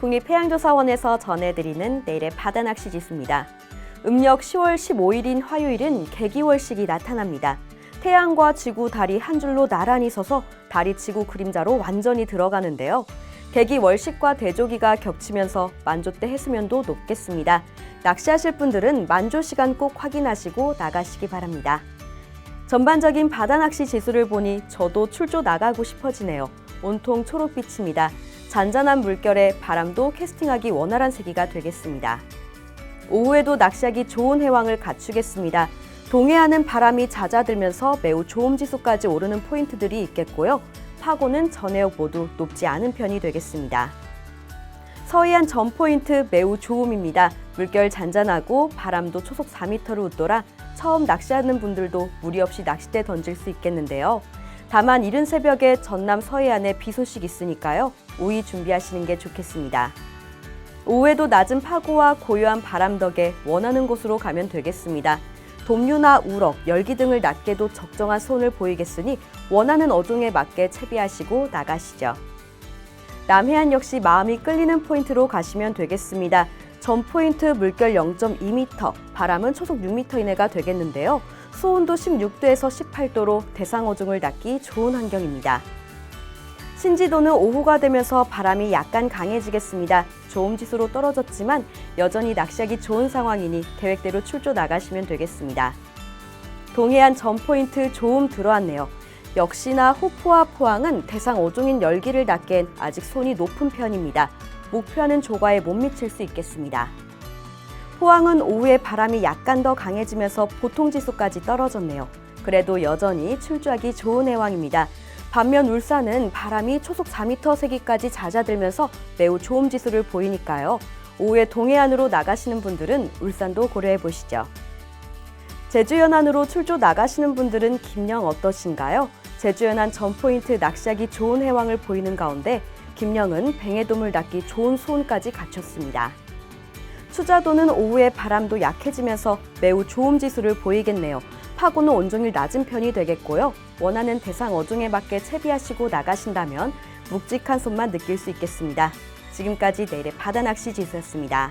국립해양조사원에서 전해드리는 내일의 바다 낚시 지수입니다. 음력 10월 15일인 화요일은 개기월식이 나타납니다. 태양과 지구, 달이 한 줄로 나란히 서서 달이 지구 그림자로 완전히 들어가는데요. 개기월식과 대조기가 겹치면서 만조대 해수면도 높겠습니다. 낚시하실 분들은 만조 시간 꼭 확인하시고 나가시기 바랍니다. 전반적인 바다 낚시 지수를 보니 저도 출조 나가고 싶어지네요. 온통 초록빛입니다. 잔잔한 물결에 바람도 캐스팅하기 원활한 세기가 되겠습니다. 오후에도 낚시하기 좋은 해왕을 갖추겠습니다. 동해안은 바람이 잦아들면서 매우 좋음 지수까지 오르는 포인트들이 있겠고요. 파고는 전해역 모두 높지 않은 편이 되겠습니다. 서해안 전 포인트 매우 좋음입니다. 물결 잔잔하고 바람도 초속 4m로 웃돌아 처음 낚시하는 분들도 무리 없이 낚싯대 던질 수 있겠는데요. 다만 이른 새벽에 전남 서해안에 비 소식 있으니까요. 우위 준비하시는 게 좋겠습니다. 오후에도 낮은 파고와 고요한 바람 덕에 원하는 곳으로 가면 되겠습니다. 돕류나 우럭, 열기 등을 낚게도 적정한 손을 보이겠으니 원하는 어종에 맞게 채비하시고 나가시죠. 남해안 역시 마음이 끌리는 포인트로 가시면 되겠습니다. 전 포인트 물결 0.2m, 바람은 초속 6m 이내가 되겠는데요. 수온도 16도에서 18도로 대상 어종을 낚기 좋은 환경입니다. 신지도는 오후가 되면서 바람이 약간 강해지겠습니다. 좋음 지수로 떨어졌지만 여전히 낚시하기 좋은 상황이니 계획대로 출조 나가시면 되겠습니다. 동해안 전 포인트 좋음 들어왔네요. 역시나 호포와 포항은 대상 어종인 열기를 낚기엔 아직 손이 높은 편입니다. 목표하는 조과에 못 미칠 수 있겠습니다. 포항은 오후에 바람이 약간 더 강해지면서 보통 지수까지 떨어졌네요. 그래도 여전히 출조하기 좋은 해왕입니다. 반면 울산은 바람이 초속 4m 세기까지 잦아들면서 매우 좋음 지수를 보이니까요. 오후에 동해안으로 나가시는 분들은 울산도 고려해 보시죠. 제주 연안으로 출조 나가시는 분들은 김영 어떠신가요? 제주 연안 전 포인트 낚시하기 좋은 해왕을 보이는 가운데 김영은 뱅에돔을 낚기 좋은 수온까지 갖췄습니다. 수자도는 오후에 바람도 약해지면서 매우 좋음 지수를 보이겠네요. 파고는 온종일 낮은 편이 되겠고요. 원하는 대상 어종에 맞게 채비하시고 나가신다면 묵직한 손만 느낄 수 있겠습니다. 지금까지 내일의 바다 낚시 지수였습니다.